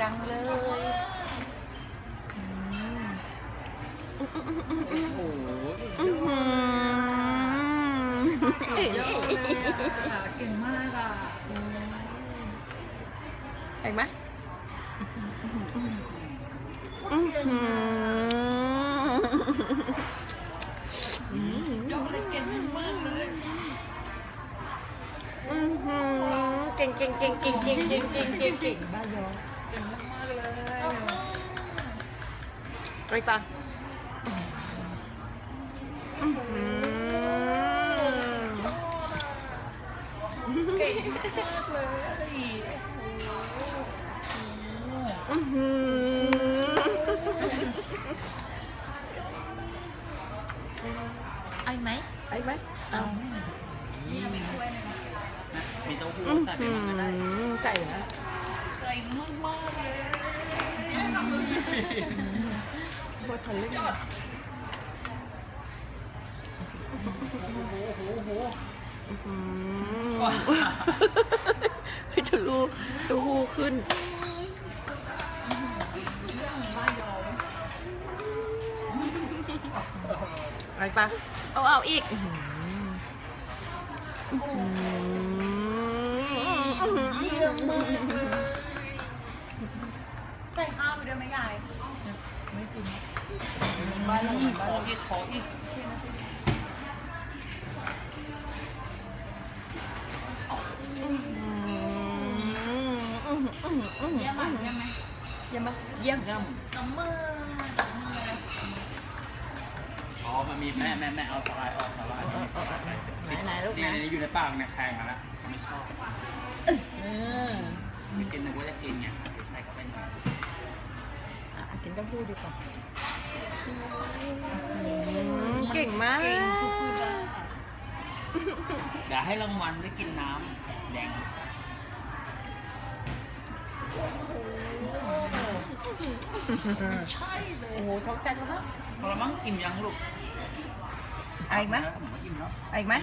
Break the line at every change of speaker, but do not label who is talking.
จังเลย
โอ้โหเยอะเลยอะเก่งมากอะ
เห็นไหมย
อดเลยเก่งมากเลย
เก่งเก่งเก่งเก่งเก่งเก่งเก่งเก่งเก่ง
บ้ายอ ก่งมากๆเลย
ไปตาอื้อหือ
เก่งมากเลย
อื้อหือ
ไอ้ไหม
ไปไหมเอา
มีเต้าหู้
อื้อ
ใส่ไป
หื
มันก็ได้
อไก่นะ โททะลึ่
โอ้โหโอ้โห
ให้จะรู้จะหูขึ้น
อะ
ไรปะเอาเอาอีก
เยี่ยมมากเลย
ได้วยไหมยาย
ไม่กินบ้ายอขออีกขออีก
เยี่ยมไหมเยี่ยมไหม
เยี่ยมไหมเยี่ยม
ย่
น้องมือน้องมือเลยำ
อ๋อ มันมีแม่แม่แม่เอาสไลด์ออกสไลด์
ไหนไหนลูก
นะนี่อยู่ในปากเนี่ยแข็งมาแล้วไม่ช
เต้าหู้ดีกว่าเก่งมาก
เก่งสุดๆอะ
เดี๋ยวให้รางวัลได้กินน้ำแดง
ใช่เลย
โอ้โหท้องแตกแล้ว
พอละมั้งอิ่มยังลูก
เอาอีกไหม
ผมว่าอิ่มแล้ว
เอาอีกไหม